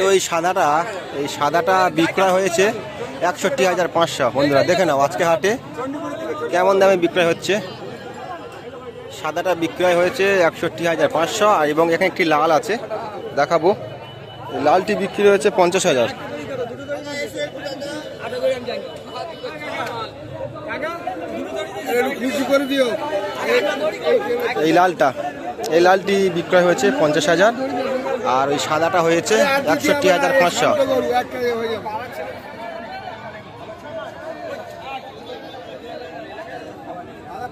তো এই সাদাটা এই সাদাটা বিক্রয় হয়েছে একষট্টি হাজার পাঁচশো, বন্ধুরা দেখে নাও আজকে হাটে কেমন দামে বিক্রয় হচ্ছে। সাদাটা বিক্রয় হয়েছে একষট্টি হাজার পাঁচশো আর এবং এখানে একটি লাল আছে, দেখাবো। লালটি বিক্রি হয়েছে পঞ্চাশ হাজার। করে দিও। এই লালটা, এই লালটি বিক্রয় হয়েছে পঞ্চাশ হাজার, আর ওই সাদাটা হয়েছে একষট্টি হাজার পাঁচশো।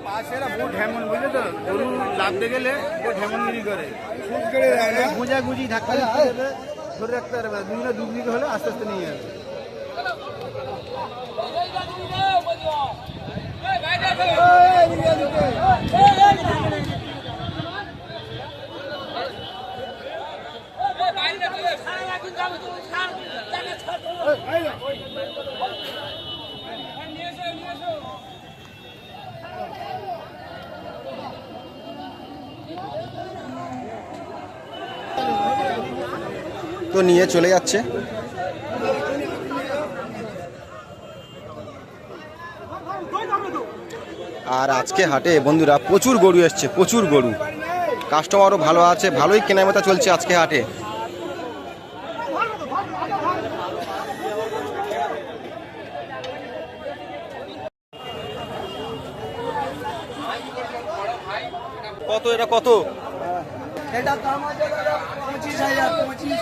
পাশেরা বুট হেমন তো গরু লাগতে গেলে বুট গুঁজা গুঁজি ধাক্কা ধরে রাখতে পারবে দুদিকে হলে আস্তে আস্তে নিয়ে যাবে। তো নিয়ে চলে যাচ্ছে। আর আজকে হাটে বন্ধুরা প্রচুর গরু এসছে, প্রচুর গরু। কাস্টমারও ভালো আছে, ভালোই কেনাবেচা চলছে আজকে হাটে। কত, এটা কত? এটা পঁচিশ হাজার পঁচিশ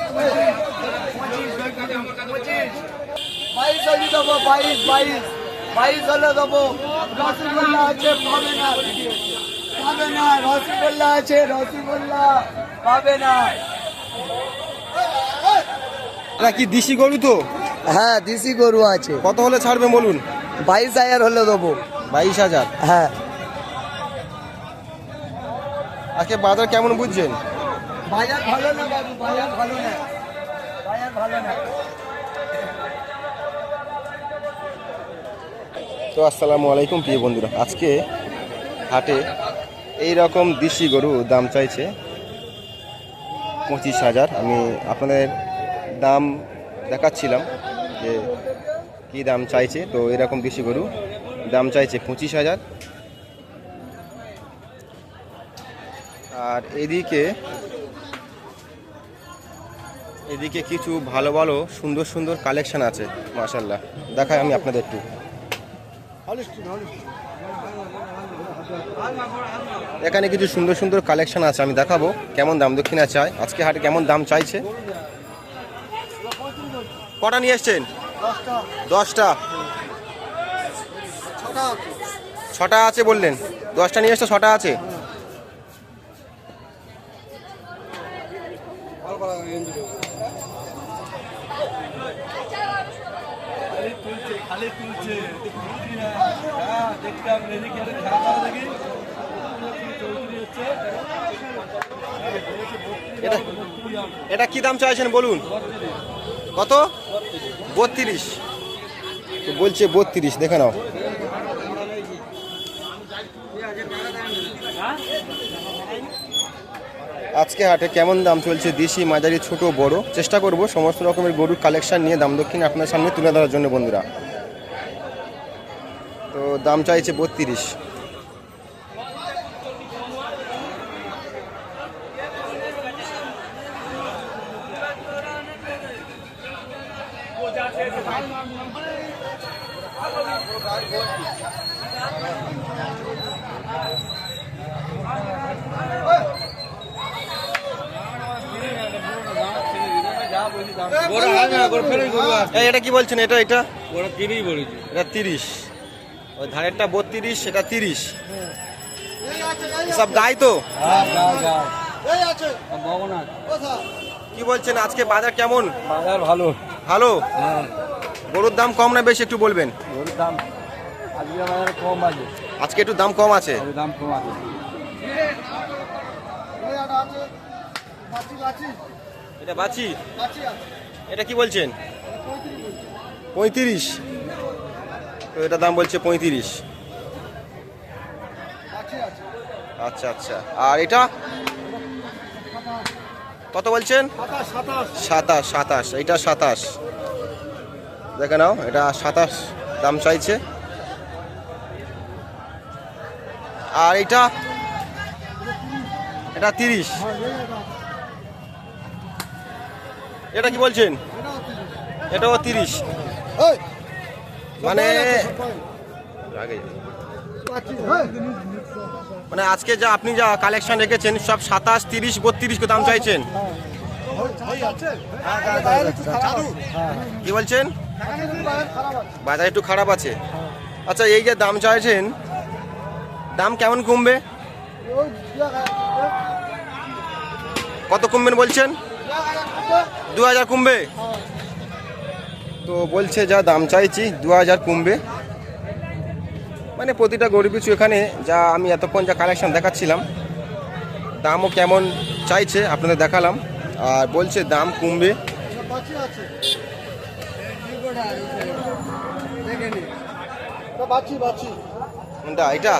বাইশ হলে দেবো বাইশ বাইশ বাইশ হলে দেবো। রসগোল্লা আছে পাবে না। পাবে না রসগোল্লা আছে রসগোল্লা পাবে না। এটা কি দিশি গরু তো? হ্যাঁ দেশি গরু আছে। কত হলে ছাড়বে বলুন? বাইশ হাজার হলে দেবো। বাইশ হাজার? হ্যাঁ। আজকে বাজার কেমন বুঝছেন? বাজার ভালো না বাবু বাজার ভালো না। বাজার ভালো না। তো আসসালামু আলাইকুম, প্রিয় বন্ধুরা। আজকে হাটে এই রকম দেশি গরু দাম চাইছে পঁচিশ হাজার। আমি আপনাদের দাম দেখাচ্ছিলাম যে কী দাম চাইছে। তো এরকম দেশি গরু দাম চাইছে পঁচিশ হাজার। আর এদিকে এদিকে কিছু ভালো ভালো সুন্দর সুন্দর কালেকশন আছে মাশাল্লাহ দেখাই আমি আপনাদের একটু। এখানে কিছু সুন্দর সুন্দর কালেকশন আছে, আমি দেখাবো কেমন দাম দক্ষিণা চাই আজকে হাটে কেমন দাম চাইছে? কটা নিয়ে এসছেন? দশটা। ছটা আছে বললেন। দশটা নিয়ে এসছে, ছটা আছে? এটা কি দাম চাইছেন বলুন? কত? বত্রিশ। বলছে বত্রিশ, দেখে নাও। আজকে হাটে কেমন দাম চলছে দেশি মাঝারি ছোট বড়? চেষ্টা করব সমস্ত রকমের গরুর কালেকশন নিয়ে দাম দক্ষিণ আপনার সামনে তুলে ধরার জন্য বন্ধুরা। দাম চাইছে বত্রিশ। এটা কি বলছেন? এটা এটা? ওরা তিরিশ বলেছে। এটা তিরিশ। ওই ধারেরটা বত্রিশ সেটা তিরিশ। সব গাই তো। হ্যাঁ কি বলছেন আজকে বাজার কেমন? বাজার ভালো। ভালো? হ্যাঁ। গরুর দাম কম না বেশি একটু বলবেন? গরুর দাম আজকে বাজারে কম আছে। আজকে একটু দাম কম আছে। দাম কম আছে। এটা বাছি এটা কি বলছেন। পঁয়ত্রিশ। তো এটা দাম বলছে পঁয়ত্রিশ। আচ্ছা আচ্ছা। আর এটা? কত বলছেন? সাতাশ সাতাশ। এইটা সাতাশ। দেখে নাও, এটা সাতাশ দাম চাইছে। আর এটা? এটা তিরিশ। এটা কি বলছেন? এটাও তিরিশ। মানে মানে আজকে যা আপনি যা কালেকশন রেখেছেন সব সাতাশ তিরিশ বত্রিশ দাম চাইছেন? কি বলছেন? বাজার একটু খারাপ আছে। আচ্ছা এই যে দাম চাইছেন দাম কেমন কমবে? কত কমবেন বলছেন? দু হাজার কমবে? তো বলছে যা দাম চাইছি দু হাজার কমবে। মানে প্রতিটা গরিব পিছু এখানে যা আমি এতক্ষণ যা কালেকশন দেখাচ্ছিলাম দামও কেমন চাইছে আপনাদের দেখালাম। আর বলছে দাম কমবে। এটা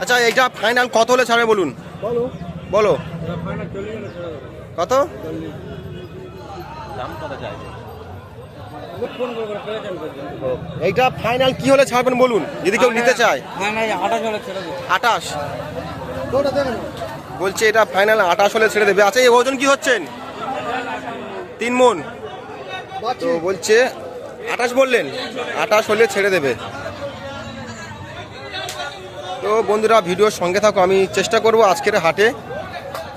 আচ্ছা এইটা ফাইনাল কত হলে ছাড়বে বলুন? বলো। বলো। কত? এইটা ফাইনাল কি হলে ছাড়বেন বলুন যদি কেউ নিতে চায়। আটাশ বলছে এটা ফাইনাল আটাশ হলে ছেড়ে দেবে। আচ্ছা এই ওজন কি হচ্ছেন তিন মন। তো বলছে আটাশ বললেন আটাশ হলে ছেড়ে দেবে। তো বন্ধুরা ভিডিওর সঙ্গে থাকো আমি চেষ্টা করব আজকের হাটে।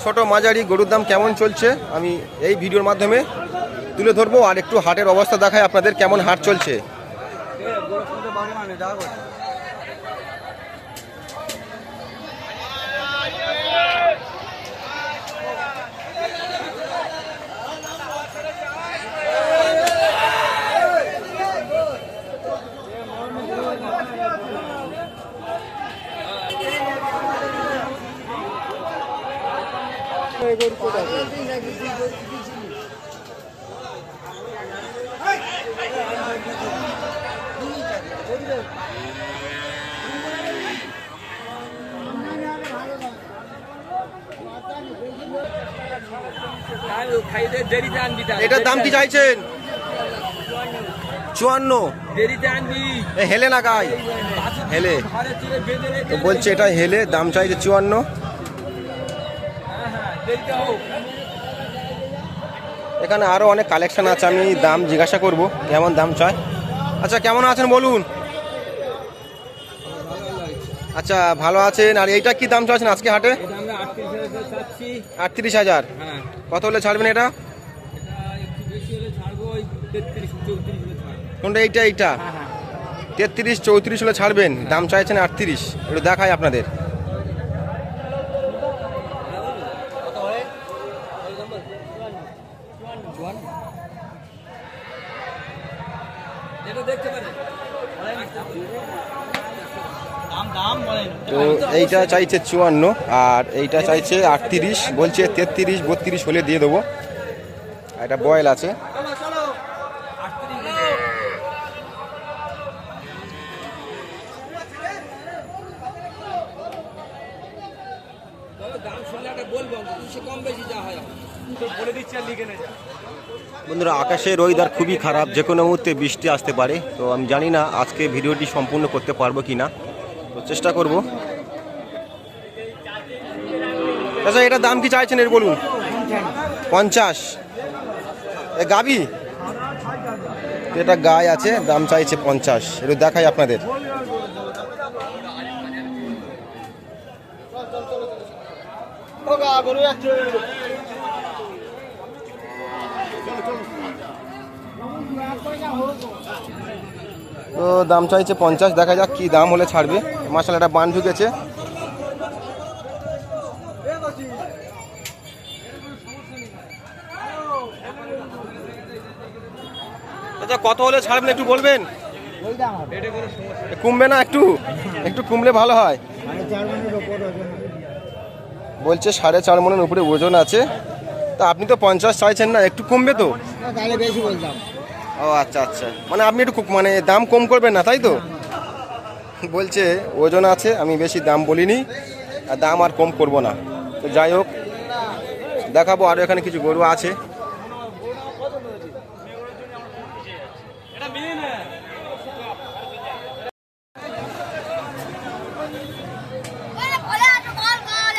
ছোট মাঝারি গরুর দাম কেমন চলছে আমি এই ভিডিওর মাধ্যমে তুলে ধরবো। আর একটু হাটের অবস্থা দেখায় আপনাদের কেমন হাট চলছে। এটার দাম কি চাইছেন? চুয়ান্ন। হেলে না গাই। হেলে। বলছে এটা হেলে, দাম চাইছে চুয়ান্ন হ্যাঁ হ্যাঁ দেরিতে হোক এখানে আরও অনেক কালেকশন আছে, আমি দাম জিজ্ঞাসা করব, কেমন দাম চায়। আচ্ছা কেমন আছেন বলুন? আচ্ছা ভালো আছেন, আর এইটা কি দাম চাচ্ছেন আজকে হাটে? আটত্রিশ হাজার। কত হলে ছাড়বেন এটা? কোনটা, এইটা এইটা? তেত্রিশ, চৌত্রিশ হলে ছাড়বেন, দাম চাইছেন আটত্রিশ। একটু দেখাই আপনাদের এটা দেখতে পারেন দাম দাম বলেন তো এইটা চাইছে চুয়ান্ন, আর এইটা চাইছে আটত্রিশ, বলছে তেত্রিশ, বত্রিশ হলে দিয়ে দেবো। এটা বয়েল আছে। একটা বন্ধুরা, আকাশের ওয়েদার খুবই খারাপ, যে কোনো মুহূর্তে বৃষ্টি আসতে পারে, তো আমি জানি না আজকে ভিডিওটি সম্পূর্ণ করতে পারব কি না তো চেষ্টা করব। আচ্ছা এটা দাম কি চাইছেন এর বলুন? পঞ্চাশ। গাবি এটা গায়ে আছে, দাম চাইছে পঞ্চাশ। একটু দেখাই আপনাদের। তো দাম চাইছে পঞ্চাশ, দেখা যাক কি দাম হলে ছাড়বে। মাসাল একটা বান ঢুকেছে। কত হলে ছাড়বেন একটু বলবেন? কমবে না একটু? একটু কমলে ভালো হয়। বলছে সাড়ে চার মনের উপরে ওজন আছে। তা আপনি তো পঞ্চাশ চাইছেন না, একটু কমবে তো? ও আচ্ছা আচ্ছা। মানে আপনি একটু মানে দাম কম করবেন না, তাই তো? বলছে ওজন আছে, আমি বেশি দাম বলিনি, আর দাম আর কম করব না। তো যাই হোক, দেখাবো আরও এখানে কিছু গরু আছে।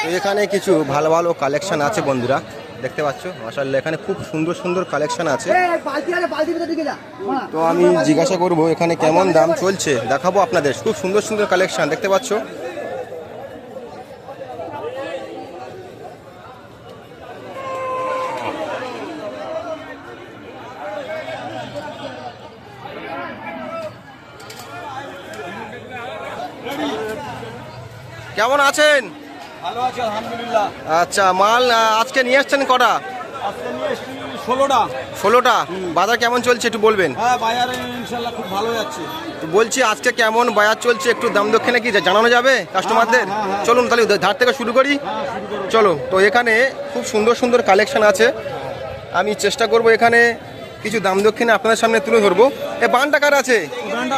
তো এখানে কিছু ভালো ভালো কালেকশন আছে বন্ধুরা দেখতে পাচ্ছ? মাসাল্লাহ এখানে খুব সুন্দর সুন্দর কালেকশন আছে। তো আমি জিজ্ঞাসা করব এখানে কেমন দাম চলছে? দেখাবো আপনাদের খুব সুন্দর সুন্দর কালেকশন দেখতে পাচ্ছ? কেমন আছেন? ভালো আছে আলহামদুলিল্লাহ। আচ্ছা মাল আজকে নিয়ে আসছেন কটা? আজকে নিয়ে এসেছি ষোলোটা। ষোলোটা? বাজার কেমন চলছে একটু বলবেন। হ্যাঁ বাজারে ইনশাল্লাহ খুব ভালো যাচ্ছে। তো বলছি আজকে কেমন বাজার চলছে একটু দাম দক্ষিণে কি জানানো যাবে কাস্টমারদের হ্যাঁ, হ্যাঁ। চলুন তাহলে ধার থেকে শুরু করি। চলো তো এখানে খুব সুন্দর সুন্দর কালেকশন আছে। আমি চেষ্টা করব এখানে কিছু দাম দক্ষিণে আপনাদের সামনে তুলে ধরবো। এ বানটা কার আছে?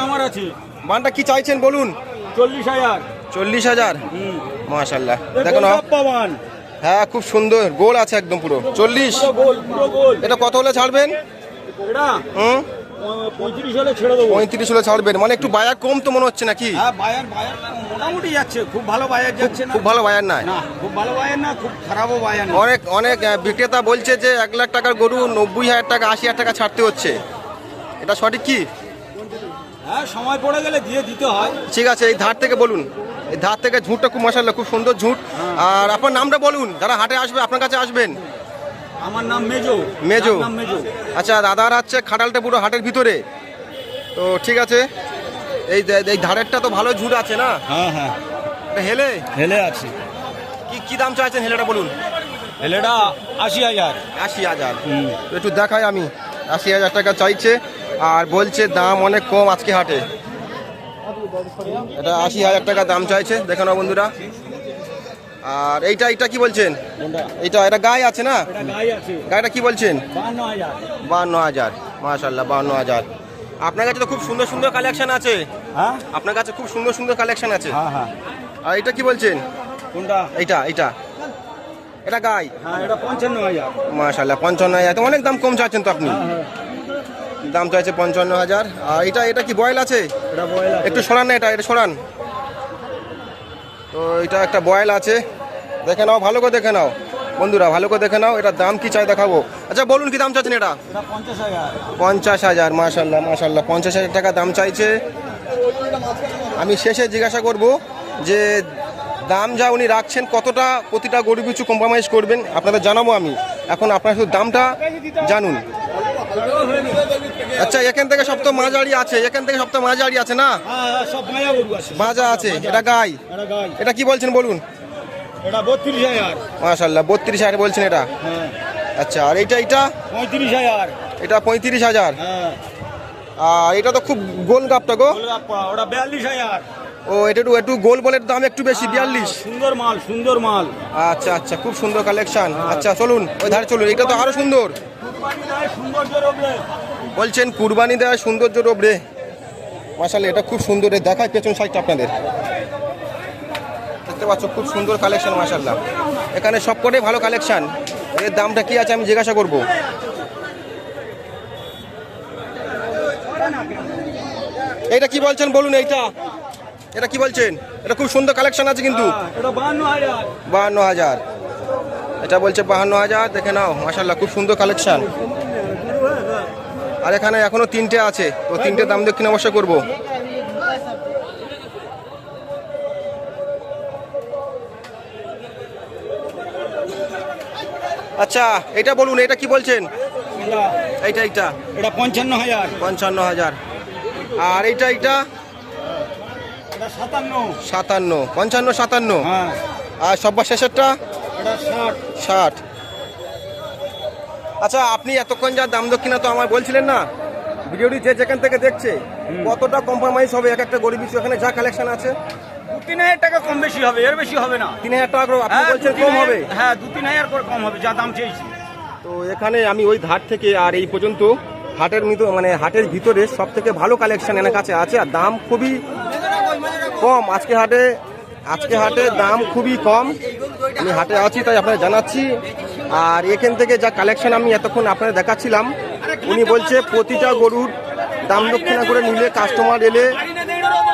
আমার আছে। বানটা কি চাইছেন বলুন। চল্লিশ হাজার। চল্লিশ হাজার। মাশাল্লাহ দেখো না। হ্যাঁ খুব সুন্দর। গোল আছে একদম পুরো। চল্লিশ। এটা কত হলে ছাড়বেন? হুম? পঁয়ত্রিশ হলে ছেড়ে দেবো। পঁয়ত্রিশ হলে ছাড়বেন। মানে একটু বাজার কম তো মনে হচ্ছে নাকি? হ্যাঁ বায়ার বায়ার মোটামুটি যাচ্ছে। খুব ভালো বায়ার যাচ্ছে খুব ভালো বাজার নাই। না খুব ভালো বায়ার না খুব খারাপও বায়ার অনেক অনেক বিক্রেতা বলছে যে এক লাখ টাকার গরু নব্বই হাজার টাকা আশি হাজার টাকা ছাড়তে হচ্ছে। এটা সঠিক কি? হ্যাঁ সময় পড়ে গেলে দিয়ে দিতে হয়। ঠিক আছে এই ধার থেকে বলুন। ধার থেকে ঝুঁটটা খুব মশাল্লা খুব সুন্দর ঝুঁট। আর আপনার নামটা বলুন যারা হাটে আসবে আপনার কাছে আসবেন? আমার নাম মেজো। মেজো। মেজো। আচ্ছা দাদার হচ্ছে খাটালটা পুরো হাটের ভিতরে। তো ঠিক আছে এই এই ধারেরটা তো ভালো ঝুট আছে না? হ্যাঁ হ্যাঁ। হেলে? হেলে আছে। কি কি দাম চাইছেন হেলেটা বলুন? হেলেটা আশি হাজার। আশি হাজার। একটু দেখাই আমি। আশি হাজার টাকা চাইছে আর বলছে দাম অনেক কম আজকে হাটে। এটা আশি হাজার টাকা দাম চাইছে দেখে নাও বন্ধুরা। আর এইটা এইটা কি বলছেন? এইটা এটা গায়ে আছে না? এটা গাই কি বলছেন? বান্ন হাজার। মাশাল্লাহ বান্ন হাজার। আপনার কাছে তো খুব সুন্দর সুন্দর কালেকশন আছে। হ্যাঁ? আপনার কাছে খুব সুন্দর সুন্দর কালেকশন আছে। হ্যাঁ হ্যাঁ। আর এটা কি বলছেন? কোনটা? এইটা এইটা। এটা গাই? হ্যাঁ পঞ্চান্ন হাজার। মাশাল্লাহ পঞ্চান্ন হাজার। অনেক দাম কম চাচ্ছেন তো আপনি? দাম চাইছে পঞ্চান্ন হাজার। আর এটা এটা কি বয়েল আছে? এটা বয়েল একটু সরান না এটা এটা সরান। তো এটা একটা বয়েল আছে। দেখে নাও ভালো করে দেখে নাও। বন্ধুরা ভালো করে দেখে নাও এটার দাম কি চাই দেখাবো। আচ্ছা বলুন কি দাম চাচ্ছেন এটা? এটা পঞ্চাশ হাজার। পঞ্চাশ হাজার মাশাল্লাহ মাশাল্লাহ পঞ্চাশ হাজার টাকা দাম চাইছে। আমি শেষে জিজ্ঞাসা করব যে দাম যা উনি রাখছেন কতটা প্রতিটা গরু কিছু কম্প্রোমাইজ করবেন আপনাদের জানাব আমি। এখন আপনারা শুধু দামটা জানুন। আচ্ছা এখান থেকে সব তো মাঝারি আছে এখান থেকে সব তো মাঝারি আছে না? হ্যাঁ হ্যাঁ মাজা আছে এটা গাই। এটা কি বলছেন বলুন? মাশাল্লাহ বত্রিশ হাজার বলছেন এটা। হ্যাঁ আচ্ছা আর এইটা এটা পঁয়ত্রিশ হাজার এটা পঁয়ত্রিশ হাজার। হ্যাঁ আর এটা তো খুব গোল গাপটা গো। ওটা বিয়াল্লিশ হাজার ও এটা একটু একটু গোল বলের দাম একটু বেশি বিয়াল্লিশ। সুন্দর মাল সুন্দর মাল। আচ্ছা আচ্ছা খুব সুন্দর কালেকশন আচ্ছা চলুন ওই ধারে চলুন এটা তো আরও সুন্দর। বলছেন কুরবানি দেওয়ার সৌন্দর্য রোবরে। মাসালে এটা খুব সুন্দর। দেখায় পেছন সাইডটা আপনাদের। দেখতে পাচ্ছ খুব সুন্দর কালেকশন মাসাল্লাহ এখানে সবকটাই ভালো কালেকশন এর দামটা কি আছে আমি জিজ্ঞাসা করব। এটা কি বলছেন বলুন এইটা? এটা কি বলছেন? এটা খুব সুন্দর কালেকশন আছে কিন্তু। হ্যাঁ, বাহান্ন হাজার। এটা বলছে বাহান্ন হাজার দেখে নাও মাসাল্লাহ খুব সুন্দর কালেকশন আর এখানে এখনও তিনটে আছে। তো তিনটে দাম দক্ষিণ অবশ্যই করব। আচ্ছা এটা বলুন এটা কি বলছেন? এইটা এইটা। এটা পঞ্চান্ন হাজার। পঞ্চান্ন হাজার। আর এইটা এইটা? সাতান্ন। পঞ্চান্ন সাতান্ন। হ্যাঁ। আর সব্বার শেষেরটা? ষাট। ষাট। আচ্ছা আপনি এতক্ষণ যা দাম দক্ষিণা তো আমার বলছিলেন না ভিডিওটি যে যেখান থেকে দেখছে কতটা কম্প্রোমাইজ হবে এক একটা গরিব বিষয় এখানে যা কালেকশন আছে? দু তিন হাজার টাকা কম বেশি হবে এর বেশি হবে না। তিন হাজার টাকা আপনি হ্যাঁ, বলছেন কম হবে? হ্যাঁ দু তিন হাজার করে কম হবে যা দাম চেয়েছি। তো এখানে আমি ওই ধার থেকে আর এই পর্যন্ত হাটের মানে হাটের ভিতরে সব থেকে ভালো কালেকশন এনার কাছে আছে আর দাম খুবই কম। আজকে হাটে আজকে হাটে দাম খুবই কম। আমি হাটে আছি তাই আপনাদের জানাচ্ছি। আর এখান থেকে যা কালেকশন আমি এতক্ষণ আপনাদের দেখাচ্ছিলাম উনি বলছে প্রতিটা গরুর দাম দক্ষিণা করে নিলে কাস্টমার এলে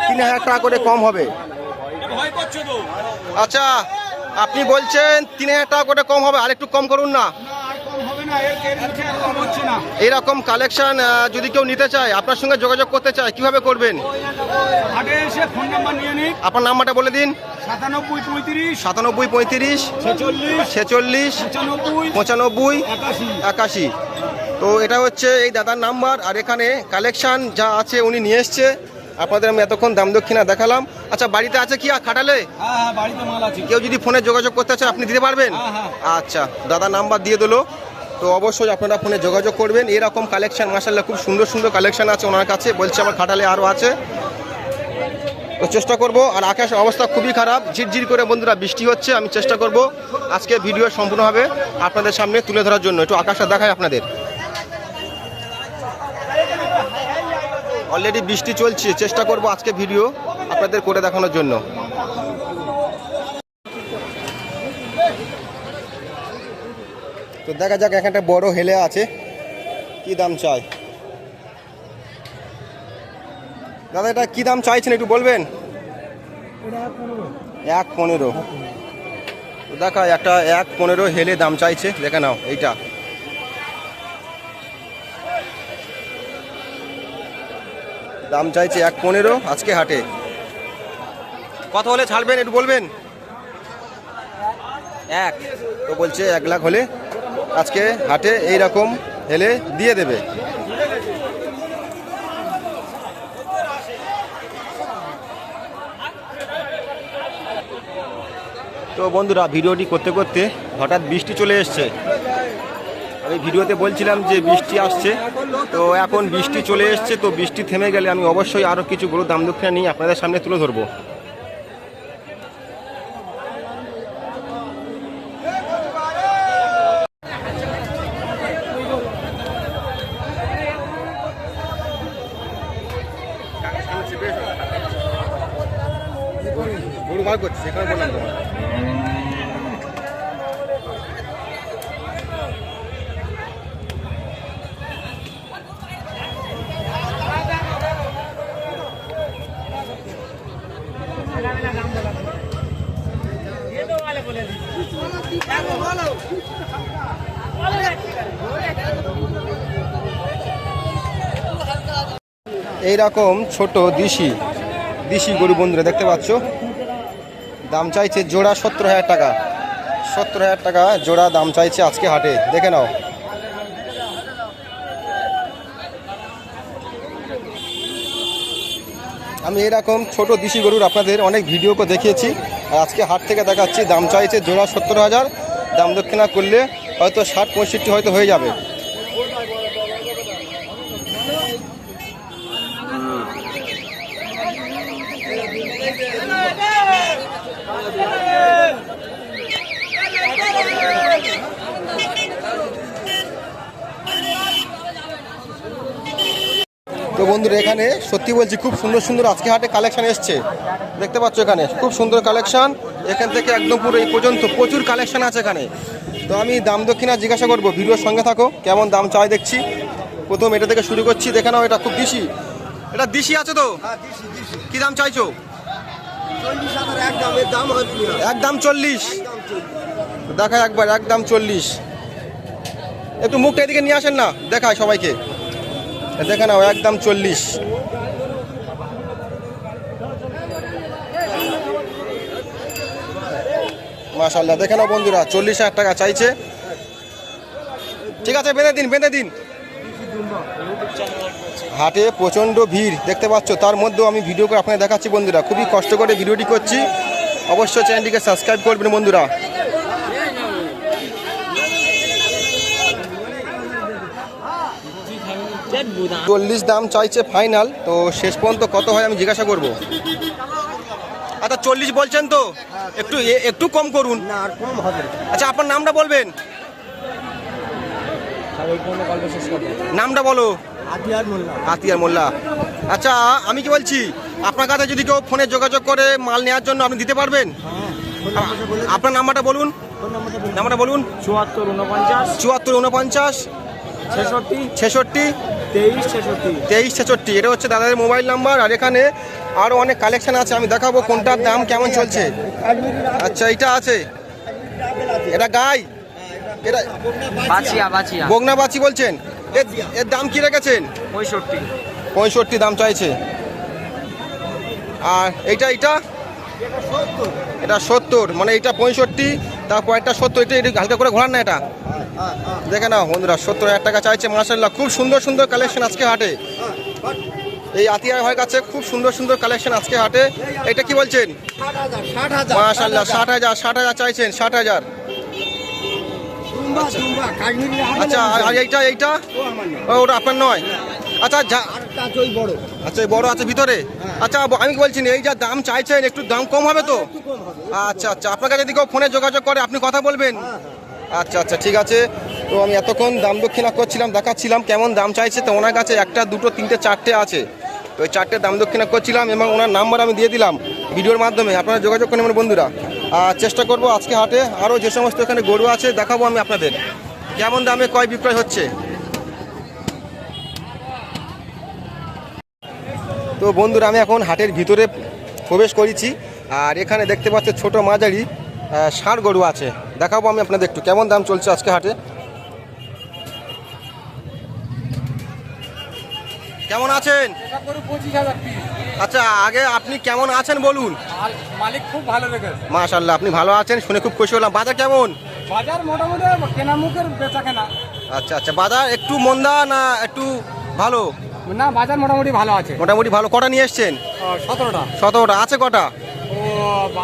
তিন হাজার টাকা করে কম হবে। আচ্ছা আপনি বলছেন তিন হাজার টাকা করে কম হবে আর একটু কম করুন না। এরকম কালেকশন যদি কেউ নিতে চায় আপনার সঙ্গে যোগাযোগ করতে চায় কীভাবে করবেন? আপনার নাম্বারটা বলে দিন। সাতানব্বই পঁয়ত্রিশ সাতানব্বই পঁয়ত্রিশ ছেচল্লিশ পঁচানব্বই একাশি। তো এটা হচ্ছে এই দাদার নাম্বার আর এখানে কালেকশান যা আছে উনি নিয়ে এসছে। আপনাদের আমি এতক্ষণ দাম দক্ষিণা দেখালাম। আচ্ছা বাড়িতে আছে কি আর খাটালে? হ্যাঁ হ্যাঁ কেউ যদি ফোনে যোগাযোগ করতে চায় আপনি দিতে পারবেন? হ্যাঁ। আচ্ছা দাদা নাম্বার দিয়ে দিলো। তো অবশ্যই আপনারা ফোনে যোগাযোগ করবেন। এরকম কালেকশন মাসাল্লাহ খুব সুন্দর সুন্দর কালেকশান আছে ওনার কাছে। বলছে আমার খাটালে আরও আছে। তো চেষ্টা করব, আর আকাশের অবস্থা খুবই খারাপ, ঝিরঝির করে বন্ধুরা বৃষ্টি হচ্ছে, আমি চেষ্টা করব আজকে ভিডিও সম্পূর্ণভাবে আপনাদের সামনে তুলে ধরার জন্য, একটু আকাশটা দেখায় আপনাদের। অলরেডি বৃষ্টি চলছে, চেষ্টা করব আজকে ভিডিও আপনাদের করে দেখানোর জন্য। তো দেখা যাক এখানটা বড় হেলে আছে, কি দাম চাই দাদা এটা কি দাম চাইছেন একটু বলবেন? এক পনেরো। দেখা একটা এক পনেরো হেলে দাম চাইছে দেখে নাও এইটা। দাম চাইছে এক পনেরো আজকে হাটে। কত হলে ছাড়বেন একটু বলবেন? এক। তো বলছে এক লাখ হলে আজকে হাটে এই রকম হেলে দিয়ে দেবে। তো বন্ধুরা, ভিডিওটি করতে করতে হঠাৎ বৃষ্টি চলে এসছে। আমি ভিডিওতে বলছিলাম যে বৃষ্টি আসছে, তো এখন বৃষ্টি চলে এসছে, তো বৃষ্টি থেমে গেলে আমি অবশ্যই আরও কিছু গরু দাম দক্ষিণা নিয়ে আপনাদের সামনে তুলে ধরবো। গরু বার করছে এইরকম ছোট দিশি দিশি গরু বন্ধুরা দেখতে পাচ্ছ। দাম চাইছে জোড়া সত্তর হাজার টাকা। সত্তর হাজার টাকা জোড়া দাম চাইছে আজকে হাটে। দেখে নাও। আমি এরকম ছোট দিশি গরুর আপনাদের অনেক ভিডিও দেখিয়েছি। আর আজকে হাট থেকে দেখাচ্ছি, দাম চাইছে জোড়া সত্তর হাজার, দাম দক্ষিণা করলে হয়তো ষাট, পঁয়ষট্টি হয়তো হয়ে যাবে। তো বন্ধুরা এখানে সত্যি বলছি খুব সুন্দর সুন্দর আজকে হাটে কালেকশন এসছে। দেখতে পাচ্ছ এখানে খুব সুন্দর কালেকশন এখান থেকে একদম পুরো এই পর্যন্ত প্রচুর কালেকশন আছে এখানে। তো আমি দাম দক্ষিণা জিজ্ঞাসা করব ভিডিওর সঙ্গে থাকো কেমন দাম চাই দেখছি। প্রথম এটা থেকে শুরু করছি দেখে নাও এটা খুব দিশি। এটা দিশি আছে তো? কি দাম চাইছো? একদম চল্লিশ। দেখা একবার একদম চল্লিশ। একটু মুখটা এদিকে নিয়ে আসেন না দেখায় সবাইকে। দেখে নাও একদম চল্লিশ। মাশাল্লাহ দেখে নাও বন্ধুরা, চল্লিশ হাজার টাকা চাইছে। ঠিক আছে, বেঁধে দিন বেঁধে দিন। হাটে প্রচণ্ড ভিড়, দেখতে পাচ্ছ, তার মধ্যেও আমি ভিডিও করে আপনাকে দেখাচ্ছি বন্ধুরা। খুবই কষ্ট করে ভিডিওটি করছি। অবশ্যই চ্যানেলটিকে সাবস্ক্রাইব করবেন বন্ধুরা। চল্লিশ দাম চাইছে ফাইনাল তো শেষ পর্যন্ত কত হয় আমি জিজ্ঞাসা করব। আচ্ছা চল্লিশ বলছেন তো একটু একটু কম করুন। আচ্ছা আপনার নামটা বলবেন? নামটা বলো। আতিয়ার মোল্লা। আচ্ছা আমি কি বলছি আপনার কাছে যদি কেউ ফোনে যোগাযোগ করে মাল নেওয়ার জন্য আপনি দিতে পারবেন? আপনার নাম্বারটা বলুন। নাম্বারটা বলুন। চুয়াত্তর উনপঞ্চাশ চুয়াত্তর উনপঞ্চাশ ছেষট্টি। ছেষট্টি। তেইশ ছেষট্টি। তেইশ ছেষট্টি এটা হচ্ছে দাদাদের মোবাইল নাম্বার আর এখানে আরও অনেক কালেকশান আছে আমি দেখাবো কোনটার দাম কেমন চলছে। আচ্ছা এটা আছে। এটা গাই? এটা বগনা বাচ্চি বলছেন? এর এর দাম কি রেখেছেন? পঁয়ষট্টি। পঁয়ষট্টি দাম চাইছে। আর এইটা এইটা? এটা সত্তর। মানে এটা পঁয়ষট্টি তারপর একটা সত্তর এটা এটা হালকা করে ঘোরান না এটা। দেখে না বন্ধুরা সত্তর হাজার টাকা চাইছে মাসাল্লাহ খুব সুন্দর সুন্দর কালেকশন আজকে হাটে। এই আতিয়া ভাইয়ের কাছে খুব সুন্দর সুন্দর কালেকশন আজকে হাটে। এটা কি বলছেন? মাসাল্লাহ ষাট হাজার ষাট হাজার। চাইছেন ষাট হাজার। আচ্ছা আর- এইটা এইটা? ও, ওটা আপনার নয়? আচ্ছা আচ্ছা এই বড় আছে ভিতরে? আচ্ছা আমি বলছি এই যা দাম চাইছেন একটু দাম কম হবে তো? আচ্ছা আচ্ছা আপনার কাছে যদি কেউ ফোনে যোগাযোগ করে আপনি কথা বলবেন? আচ্ছা আচ্ছা ঠিক আছে। তো আমি এতক্ষণ দাম দক্ষিণা করছিলাম দেখাচ্ছিলাম কেমন দাম চাইছে তো ওনার কাছে একটা দুটো তিনটে চারটে আছে। তো ওই চারটে দাম দক্ষিণা করছিলাম এবং ওনার নাম্বার আমি দিয়ে দিলাম ভিডিওর মাধ্যমে। আপনারা যোগাযোগ করেন আমার বন্ধুরা। আর চেষ্টা করব আজকে হাটে আরও যে সমস্ত এখানে গরু আছে দেখাবো আমি আপনাদের। কেমন দামে কয় বিক্রয় হচ্ছে? তো বন্ধুরা আমি এখন হাটের ভিতরে প্রবেশ করেছি। আর এখানে দেখতে পাচ্ছেন ছোট মাঝারি ষাঁড় গরু আছে। দেখাবো আমি আপনাদের একটু কেমন দাম চলছে আজকে হাটে। কেমন আছেন? আচ্ছা আগে আপনি কেমন আছেন বলুন? মালিক খুব ভালো রেখেছে মাশাল্লাহ আপনি ভালো আছেন শুনে খুব খুশি হলাম। বাজার কেমন? বাজার মোটামুটি কেনা মুখের বেচা কেনা। আচ্ছা আচ্ছা বাজার একটু মন্দা না একটু ভালো? না বাজার মোটামুটি ভালো আছে। মোটামুটি ভালো। কটা নিয়ে এসছেন? সতেরোটা। সতেরোটা। আছে কটা? ও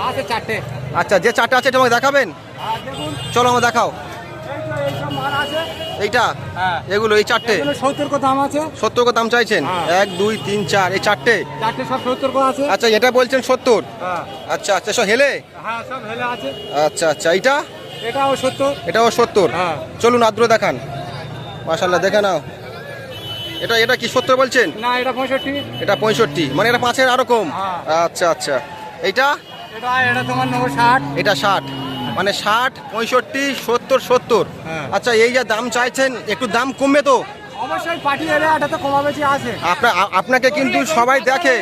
আছে চারটে। আচ্ছা যে চারটে আছে এটা আমাকে দেখাবেন? চলো আমাকে দেখাও। এইটা? হ্যাঁ। এগুলো এই চারটে? সত্তর দাম আছে। সত্তর দাম চাইছেন? হ্যাঁ। এক দুই তিন চার এই চারটে? চারটে সব সত্তর আছে। আচ্ছা এটা বলছেন সত্তর? হ্যাঁ। আচ্ছা আচ্ছা সব হেলে? হ্যাঁ সব হেলে আছে। আচ্ছা আচ্ছা এইটা? এটাও সত্তর। এটাও সত্তর? হ্যাঁ। চলুন আদ্র দেখান। মাশাল্লাহ দেখে নাও। এটা এটা কি সত্তর বলছেন? না এটা পঁয়ষট্টি। এটা পঁয়ষট্টি। মানে এটা পাঁচের আরও কম? হ্যাঁ। আচ্ছা আচ্ছা। এইটা? এটা এটা তোমার ষাট। এটা ষাট। মানে ষাট পঁয়ষট্টি সত্তর সত্তর। হ্যাঁ। আচ্ছা এই যা দাম চাইছেন একটু দাম কমবে তো? অবশ্যই পার্টি এলে এটা তো কমা আছে। আপনাকে কিন্তু সবাই দেখে।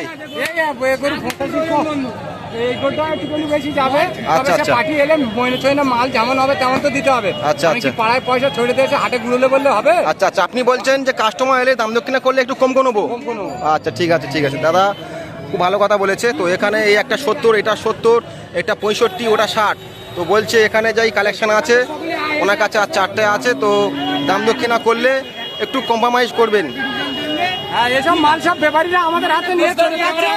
এই একটুখানি বেশি যাবে আচ্ছা, আচ্ছা। পার্টি এলে মহিনে ছয়নে মাল যেমন হবে তেমন তো দিতে হবে। আচ্ছা, আচ্ছা। পাড়ায় পয়সা ছড়ে দিয়েছে হাটে গুলোলে বললে হবে? আচ্ছা আচ্ছা আপনি বলছেন যে কাস্টমার এলে দাম দক্ষিণা করলে একটু কম নেব? আচ্ছা ঠিক আছে ঠিক আছে। দাদা খুব ভালো কথা বলেছে। তো এখানে এই একটা সত্তর এটা সত্তর এটা পঁয়ষট্টি ওটা ষাট। তো বলছে এখানে যাই কালেকশন আছে ওনার কাছে আর চারটে আছে। তো দাম দক্ষিণা করলে একটু কম্প্রোমাইজ করবেন। হ্যাঁ এসব মাল সব ব্যাপারীরা আমাদের হাতে নিয়ে চলে যাচ্ছে।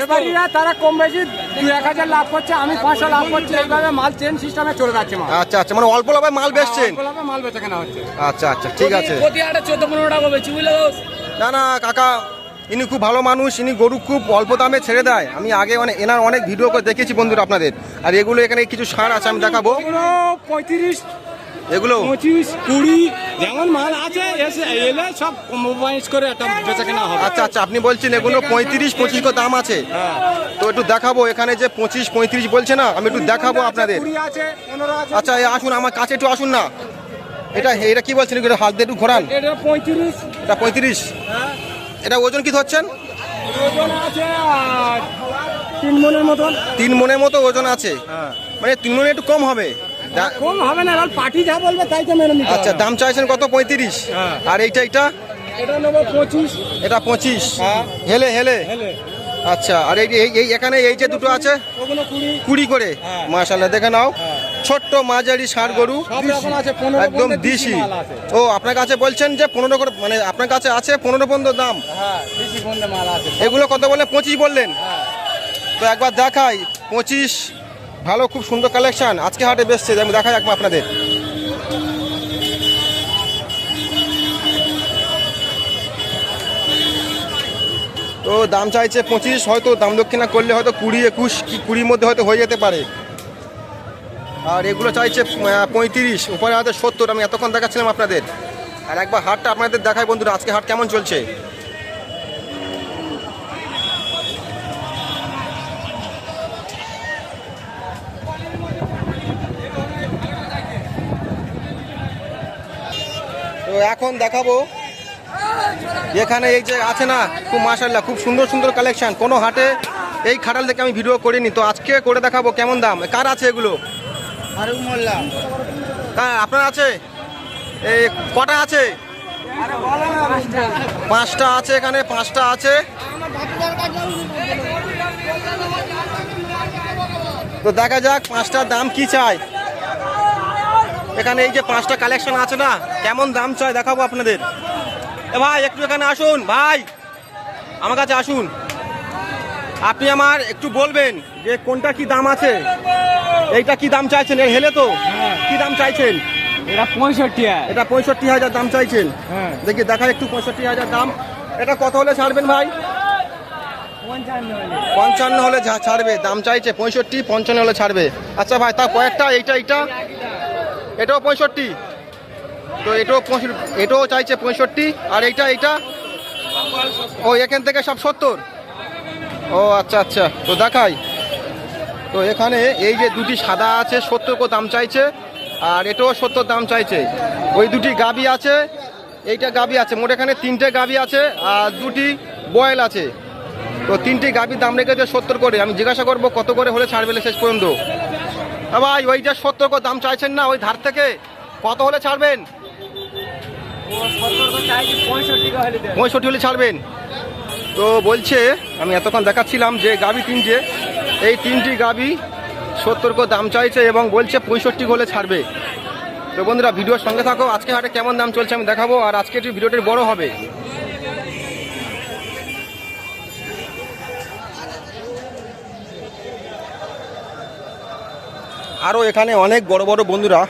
ব্যাপারীরা তারা কম বেশি দু এক হাজার লাভ করছে আমি পাঁচশো লাভ করছি এইভাবে মাল চেন সিস্টেমে চলে যাচ্ছে মাল। আচ্ছা আচ্ছা মানে অল্প লাভে মাল বেচছেন? অল্প লাভে মাল বেচা কেনা হচ্ছে। আচ্ছা আচ্ছা ঠিক আছে। প্রতি হাটে চোদ্দ পনেরো টাকা বেচি বুঝলে না না কাকা ইনি খুব ভালো মানুষ ইনি গরু খুব অল্প দামে ছেড়ে দেয়। আমি আগে অনেক এনার অনেক ভিডিও করে দেখেছি বন্ধুরা আপনাদের। আর এগুলো এখানে কিছু সার আছে আমি দেখাবো। পঁয়ত্রিশ এগুলো? পঁচিশ কুড়ি যেমন মাল আছে এসে এলে সব কম্প্রোমাইজ করে একটা বেচা কেনা হবে। আচ্ছা আচ্ছা আপনি বলছেন এগুলো পঁয়ত্রিশ পঁচিশ দাম আছে। তো একটু দেখাবো এখানে যে পঁচিশ পঁয়ত্রিশ বলছে না আমি একটু দেখাবো আপনাদের। আচ্ছা আসুন আমার কাছে একটু আসুন না। এটা এটা কি বলছেন? একটু হাত দিয়ে একটু ঘোরান। এটা পঁয়ত্রিশ। এটা পঁয়ত্রিশ। হ্যাঁ। এটা ওজন কি ধরছেন? ওজন আছে তিন মনের মতন। তিন মনের মতো ওজন আছে। মানে তিন মনে একটু কম হবে। কম হবে না এবার পার্টি যা বলবে তাই তো মেনে নিতে আচ্ছা দাম চাইছেন কত? পঁয়ত্রিশ। হ্যাঁ। আর এইটা এইটা? এটা নেব পঁচিশ। এটা পঁচিশ। হ্যাঁ। হেলে হেলে? হেলে। আচ্ছা আর এই এই- এখানে এই যে দুটো আছে? কুড়ি। করে? হ্যাঁ। মাশাল্লাহ দেখে নাও। ছোট্ট মাঝারি ষাঁড় গরু। একদম দিশি ও আপনার কাছে বলছেন যে পনেরো করে মানে আপনার কাছে আছে পনেরো পর্যন্ত দাম? এগুলো কত বলে পঁচিশ বললেন? তো একবার দেখাই। পঁচিশ ভালো, খুব সুন্দর কালেকশন আজকে হাটে বেসছে আমি দেখাই একবার আপনাদের। তো দাম চাইছে পঁচিশ, হয়তো দাম দক্ষিণা করলে হয়তো কুড়ি, একুশ, কি কুড়ির মধ্যে হয়তো হয়ে যেতে পারে। আর এগুলো চাইছে পঁয়ত্রিশ, উপরে হয়তো সত্তর, আমি এতক্ষণ দেখাচ্ছিলাম আপনাদের। আর একবার হাটটা আপনাদের দেখাই বন্ধুরা, আজকে হাট কেমন চলছে? এখন দেখাবো এখানে এই যে আছে না খুব মাসাল্লাহ খুব সুন্দর সুন্দর কালেকশন কোনো হাটে এই খাটাল থেকে আমি ভিডিও করিনি তো আজকে করে দেখাবো কেমন দাম? কার আছে এগুলো? হ্যাঁ আপনার আছে? এই কটা আছে? পাঁচটা আছে এখানে পাঁচটা আছে। তো দেখা যাক পাঁচটার দাম কি চাই। এখানে এই যে পাঁচটা কালেকশন আছে না কেমন দাম চাই দেখাবো আপনাদের? এ ভাই একটু এখানে আসুন ভাই। আমার কাছে আসুন। আপনি আমার একটু বলবেন যে কোনটা কি দাম আছে? এইটা কি দাম চাইছেন? এর হেলে তো। কি দাম চাইছেন? এটা পঁয়ষট্টি এটা পঁয়ষট্টি হাজার দাম চাইছেন? হ্যাঁ। দেখি দেখা একটু পঁয়ষট্টি হাজার দাম। এটা কত হলে ছাড়বেন ভাই? পঞ্চান্ন হলে। ছাড়বে দাম চাইছে পঁয়ষট্টি পঞ্চান্ন হলে ছাড়বে। আচ্ছা ভাই তা কয়েকটা এইটা এইটা? এটাও পঁয়ষট্টি। তো এটাও এটাও চাইছে পঁয়ষট্টি, আর এইটা এইটা? ও, এখান থেকে সব সত্তর? ও আচ্ছা আচ্ছা তো দেখাই। তো এখানে এই যে দুটি সাদা আছে সত্তর কো দাম চাইছে, আর এটাও সত্তর দাম চাইছে। ওই দুটি গাবি আছে, এইটা গাবি আছে, মোট এখানে তিনটে গাবি আছে, আর দুটি বয়েল আছে। তো তিনটি গাবির দাম রেখেছে সত্তর করে, আমি জিজ্ঞাসা করব কত করে হলে ছাড়বে শেষ পর্যন্ত। ভাই ওইটা সত্তর করে দাম চাইছেন না, ওই ধার থেকে কত হলে ছাড়বেন? পঁয়ষট্টি হলে ছাড়বেন। তো বলছে, আমি এতক্ষণ দেখাচ্ছিলাম যে গাবি তিনটে এই তিনটি গাবি সত্তর করে দাম চাইছে এবং বলছে পঁয়ষট্টি হলে ছাড়বে। তো বন্ধুরা, ভিডিওর সঙ্গে থাকো, আজকে হাটে কেমন দাম চলছে আমি দেখাবো, আর আজকে একটু ভিডিওটি বড় হবে। আরও এখানে অনেক বড় বড় বন্ধুরা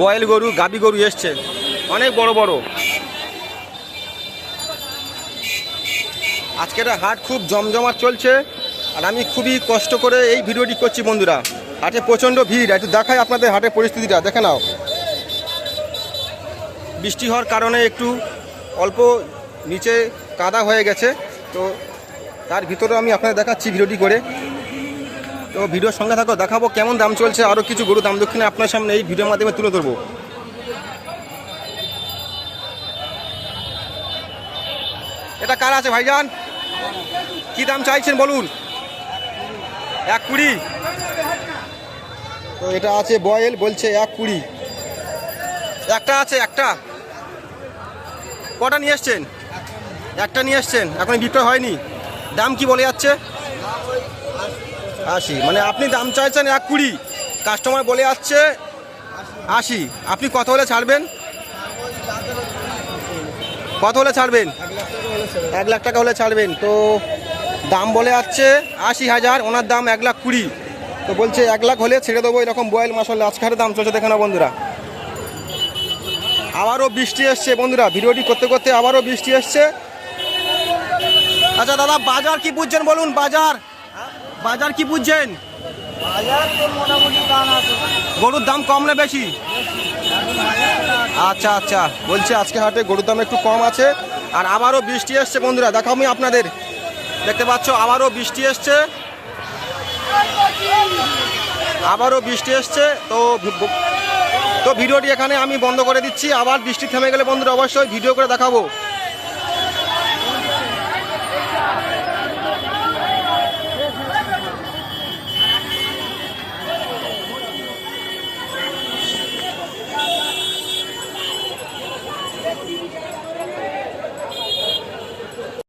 বয়েল গরু, গাবি গরু এসছে, অনেক বড় বড়। আজকের হাট খুব জমজমাট চলছে, আর আমি খুবই কষ্ট করে এই ভিডিওটি করছি বন্ধুরা। হাটে প্রচণ্ড ভিড়, একটু দেখাই আপনাদের হাটের পরিস্থিতিটা, দেখে নাও। বৃষ্টি হওয়ার কারণে একটু অল্প নিচে কাদা হয়ে গেছে, তো তার ভিতরে আমি আপনাদের দেখাচ্ছি ভিডিওটি করে। তো ভিডিওর সঙ্গে থাকো, দেখাবো কেমন দাম চলছে আরও কিছু গরু দাম দক্ষিণে আপনার সামনে এই ভিডিওর মাধ্যমে তুলে ধরবো। এটা কার আছে ভাইজান? কি দাম চাইছেন বলুন? এক কুড়ি। তো এটা আছে বয়েল, বলছে এক কুড়ি। একটা আছে, একটা। কটা নিয়ে এসছেন? একটা নিয়ে এসছেন এখন বিক্রয় হয়নি। দাম কি বলে যাচ্ছে? আশি। মানে আপনি দাম চাইছেন এক কুড়ি। কাস্টমার বলে যাচ্ছে আশি। আপনি কত হলে ছাড়বেন? কত হলে ছাড়বেন? এক লাখ টাকা হলে ছাড়বেন। তো দাম বলে আসছে আশি হাজার, ওনার দাম এক লাখ কুড়ি। তো বলছে এক লাখ হলে ছেড়ে দেবো এরকম বয়েল মাসাল্লাহ। আজকে হাটে দাম চলছে, দেখে না বন্ধুরা। আবারও বৃষ্টি এসছে বন্ধুরা। ভিডিওটি করতে করতে আবারও বৃষ্টি এসছে। আচ্ছা দাদা, বাজার কি বুঝছেন বলুন? বাজার। বাজার কি বুঝছেন? বাজার মোটামুটি গরুর দাম কম না বেশি? আচ্ছা আচ্ছা। বলছি আজকে হাটে গরুর দাম একটু কম আছে। আর আবারও বৃষ্টি এসছে বন্ধুরা দেখাও আমি আপনাদের। দেখতে পাচ্ছ আবারও বৃষ্টি এসছে। আবারও বৃষ্টি এসছে। তো তো ভিডিওটি এখানে আমি বন্ধ করে দিচ্ছি। আবার বৃষ্টি থেমে গেলে বন্ধুরা অবশ্যই ভিডিও করে দেখাবো।